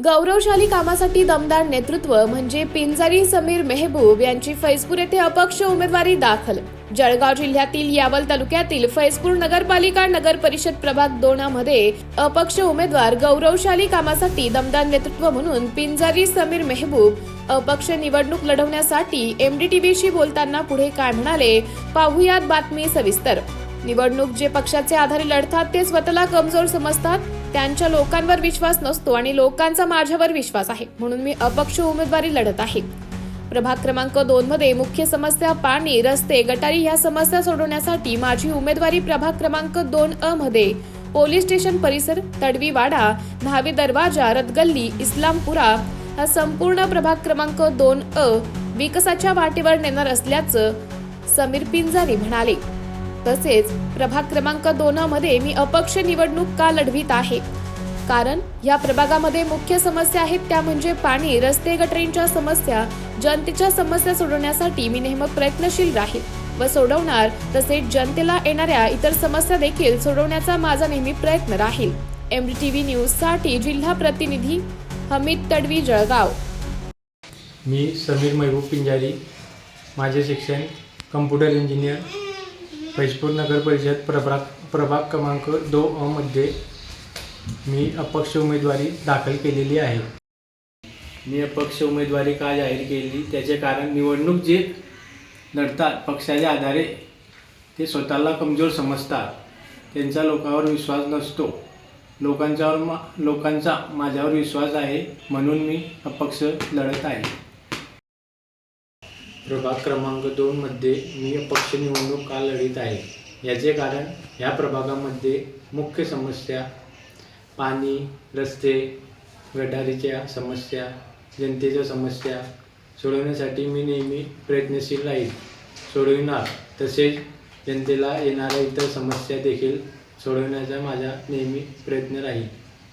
गौरवशाली कामासाठी दमदार नेतृत्व म्हणजे पिंजारी समीर मेहबूब यांची फैजपूर येथे अपक्ष उमेदवारी दाखल. जळगाव जिल्ह्यातील यावल तालुक्यातील फैजपूर नगरपालिका नगर परिषद प्रभाग दोनामध्ये अपक्ष उमेदवार गौरवशाली कामासाठी दमदार नेतृत्व म्हणून पिंजारी समीर मेहबूब अपक्ष निवडणूक लढवण्यासाठी एमडीटीव्हीशी बोलताना पुढे काय म्हणाले पाहुयात बातमी सविस्तर. निवडणूक जे पक्षाचे आधारे लढतात ते स्वतःला कमजोर समजतात त्यांच्या लोकांवर विश्वास नसतो आणि लोकांचा माझ्यावर विश्वास आहे. म्हणून मी अपक्ष उमेदवारी लढत आहे. प्रभाग क्रमांक दोन मध्ये मुख्य समस्या पाणी रस्ते गटारी ह्या समस्या सोडवण्यासाठी माझी उमेदवारी प्रभाग क्रमांक दोन अ मध्ये पोलीस स्टेशन परिसर तडवीवाडा न्हावी दरवाजा रतगल्ली इस्लामपुरा हा संपूर्ण प्रभाग क्रमांक दोन अ विकासाच्या वाटेवर नेणार असल्याचं समीर पिंजारी म्हणाले. तसेच प्रभाग क्रमांक दोनमध्ये मी अपक्ष निवडणूक का लढवित आहे? कारण या प्रभागामध्ये मुख्य समस्या आहेत त्या म्हणजे पाणी रस्ते गटरींच्या समस्या जनतेच्या समस्या सोडवण्यासाठी मी नेहमी प्रयत्नशील राहील व सोडवणार तसेच जनतेला येणाऱ्या इतर समस्या देखील सोडवण्याचा माझा नेहमी प्रयत्न राहील. एम टी न्यूजसाठी जिल्हा प्रतिनिधी हमीद तडवी जळगाव. मी समीर महबूब पिंजारी माझे शिक्षण कम्प्युटर इंजिनियर फैजपूर नगर परिषद प्रभाग प्रभाग क्रमांक दो अमध्ये मी अपक्ष उमेदवारी दाखल केलेली आहे. मी अपक्ष उमेदवारी का जाहीर केली? त्याचे कारण निवडणूक जे लढतात पक्षाच्या आधारे ते स्वतःला कमजोर समजतात. त्यांचा लोकांवर विश्वास नसतो. लोकांच्यावर मा लोकांचा माझ्यावर विश्वास आहे म्हणून मी अपक्ष लढत आहे. प्रभाग क्रमांक दोनमध्ये मी अपक्ष निवडणूक का लढीत आहे? याचे कारण ह्या प्रभागामध्ये मुख्य समस्या पाणी रस्ते गटारीच्या समस्या जनतेच्या समस्या. सोडवण्यासाठी मी नेहमी प्रयत्नशील राहील. सोडविणार तसेच जनतेला येणाऱ्या इतर समस्या देखील सोडवण्याचा माझा नेहमी प्रयत्न राहील.